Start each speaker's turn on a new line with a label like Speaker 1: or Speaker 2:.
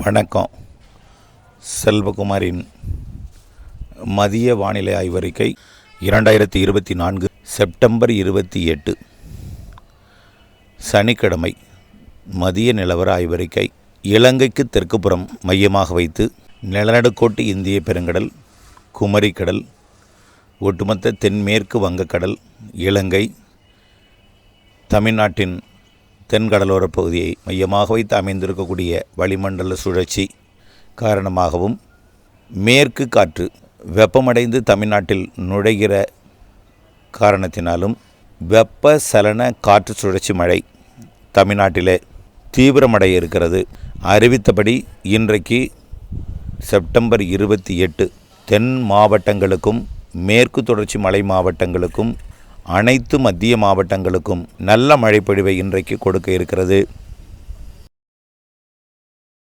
Speaker 1: வணக்கம். செல்வகுமாரின் மதிய வானிலை ஆய்வறிக்கை இரண்டாயிரத்தி இருபத்தி நான்கு செப்டம்பர் இருபத்தி எட்டு. சனிக்கிழமை மதிய நிலவர ஆய்வறிக்கை இலங்கைக்கு தெற்குப்புறம் மையமாக வைத்து நிலநடுக்கோட்டு இந்திய பெருங்கடல் குமரிக்கடல் ஒட்டுமொத்த தென்மேற்கு வங்கக்கடல் இலங்கை தமிழ்நாட்டின் தென்கடலோரப் பகுதியை மையமாக வைத்து அமைந்திருக்கக்கூடிய வளிமண்டல சுழற்சி காரணமாகவும் மேற்கு காற்று வெப்பமடைந்து தமிழ்நாட்டில் நுழைகிற காரணத்தினாலும் வெப்ப சலன காற்று சுழற்சி மழை தமிழ்நாட்டிலே தீவிரமடைய இருக்கிறது. அறிவித்தபடி இன்றைக்கு செப்டம்பர் இருபத்தி எட்டு தென் மாவட்டங்களுக்கும் மேற்கு தொடர்ச்சி மலை மாவட்டங்களுக்கும் அனைத்து மத்திய மாவட்டங்களுக்கும் நல்ல மழைப்பொழிவை இன்றைக்கு கொடுக்க இருக்கிறது.